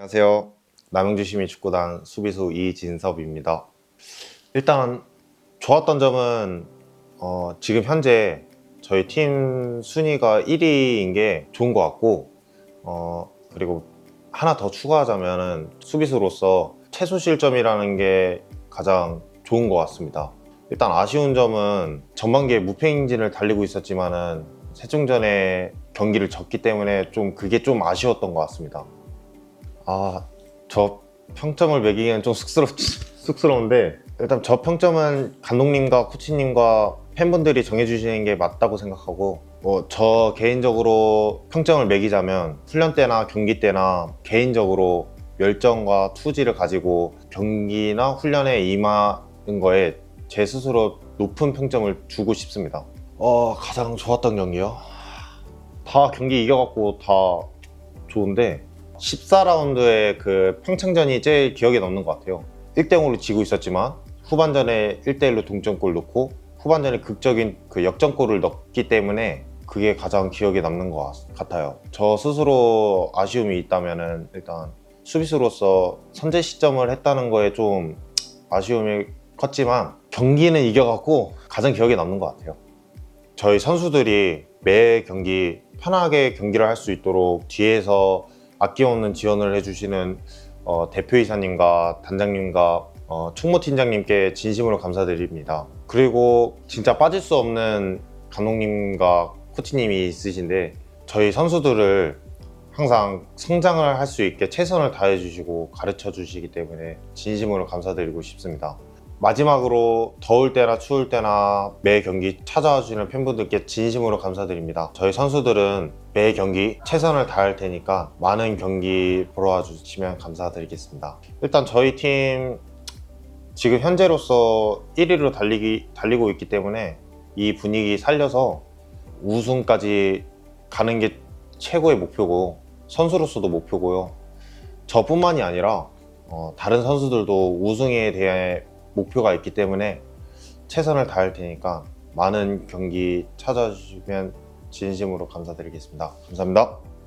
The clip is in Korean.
안녕하세요. 남영주시민 축구단 수비수 이진섭입니다. 일단 좋았던 점은 어, 지금 현재 저희 팀 순위가 1위인 게 좋은 것 같고 어, 그리고 하나 더 추가하자면 수비수로서 최소 실점이라는 게 가장 좋은 것 같습니다. 일단 아쉬운 점은 전반기에 무패 행진을 달리고 있었지만은 세종전에 경기를 졌기 때문에 좀 그게 좀 아쉬웠던 것 같습니다. 아, 저 평점을 매기기엔 좀 쑥스럽, 쑥스러운데 일단 저 평점은 감독님과 코치님과 팬분들이 정해주시는 게 맞다고 생각하고 뭐 저 개인적으로 평점을 매기자면 훈련 때나 경기 때나 개인적으로 열정과 투지를 가지고 경기나 훈련에 임하는 거에 제 스스로 높은 평점을 주고 싶습니다. 어, 가장 좋았던 경기요? 다 경기 이겨갖고 다 좋은데 14라운드의 그 평창전이 제일 기억에 남는 것 같아요. 1대0으로 지고 있었지만 후반전에 1대1로 동점골 넣고 후반전에 극적인 그 역전골을 넣기 때문에 그게 가장 기억에 남는 것 같- 같아요. 저 스스로 아쉬움이 있다면은 일단 수비수로서 선제 시점을 했다는 거에 좀 아쉬움이 컸지만 경기는 이겨갖고 가장 기억에 남는 것 같아요. 저희 선수들이 매 경기 편하게 경기를 할 수 있도록 뒤에서 아낌없는 지원을 해주시는 어, 대표이사님과 단장님과 어, 총무팀장님께 진심으로 감사드립니다. 그리고 진짜 빠질 수 없는 감독님과 코치님이 있으신데 저희 선수들을 항상 성장을 할 수 있게 최선을 다해 주시고 가르쳐 주시기 때문에 진심으로 감사드리고 싶습니다. 마지막으로 더울 때나 추울 때나 매 경기 찾아와 주시는 팬분들께 진심으로 감사드립니다. 저희 선수들은 매 경기 최선을 다할 테니까 많은 경기 보러 와 주시면 감사드리겠습니다. 일단 저희 팀 지금 현재로서 1위로 달리기, 달리고 있기 때문에 이 분위기 살려서 우승까지 가는 게 최고의 목표고 선수로서도 목표고요. 저뿐만이 아니라 어, 다른 선수들도 우승에 대해 목표가 있기 때문에 최선을 다할 테니까 많은 경기 찾아주시면 진심으로 감사드리겠습니다. 감사합니다.